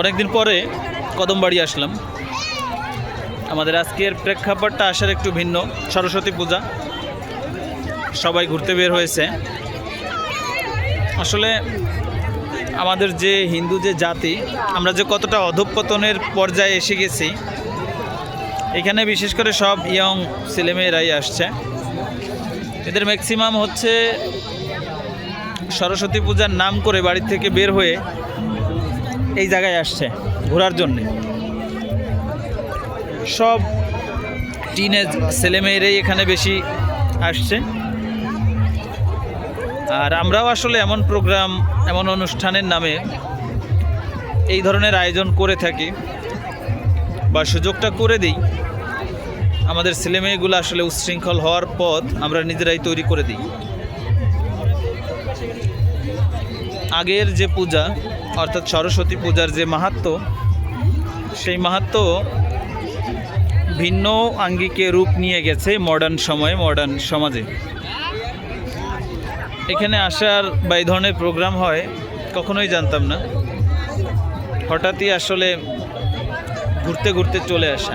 অনেকদিন পরে কদমবাড়ি আসলাম। আমাদের আজকের প্রেক্ষাপটটা আসার একটু ভিন্ন, সরস্বতী পূজা। সবাই ঘুরতে বের হয়েছে। আসলে আমাদের যে হিন্দু যে জাতি, আমরা যে কতটা অধঃপতনের পর্যায়ে এসে গেছি, এখানে বিশেষ করে সব ইয়ং ছেলেমেয়েরাই আসছে। এদের ম্যাক্সিমাম হচ্ছে সরস্বতী পূজার নাম করে বাড়ি থেকে বের হয়ে এই জায়গায় আসছে ঘোরার জন্যে। সব টিনেজ ছেলেমেয়েরাই এখানে বেশি আসছে। আর আমরাও আসলে এমন প্রোগ্রাম এমন অনুষ্ঠানের নামে এই ধরনের আয়োজন করে থাকি বা সুযোগটা করে দিই। আমাদের ছেলেমেয়েগুলো আসলে উচ্ছৃঙ্খল হওয়ার পথ আমরা নিজেরাই তৈরি করে দিই। আগের যে পূজা, অর্থাৎ সরস্বতী পূজার যে মাহাত্ম্য সেই মাহাত্ম্য ভিন্ন আঙ্গিকে রূপ নিয়ে গেছে মডার্ন সময়ে মডার্ন সমাজে। এখানে আসার বা এই ধরনের প্রোগ্রাম হয়, কখনোই জানতাম না। হঠাৎই আসলে ঘুরতে ঘুরতে চলে আসা।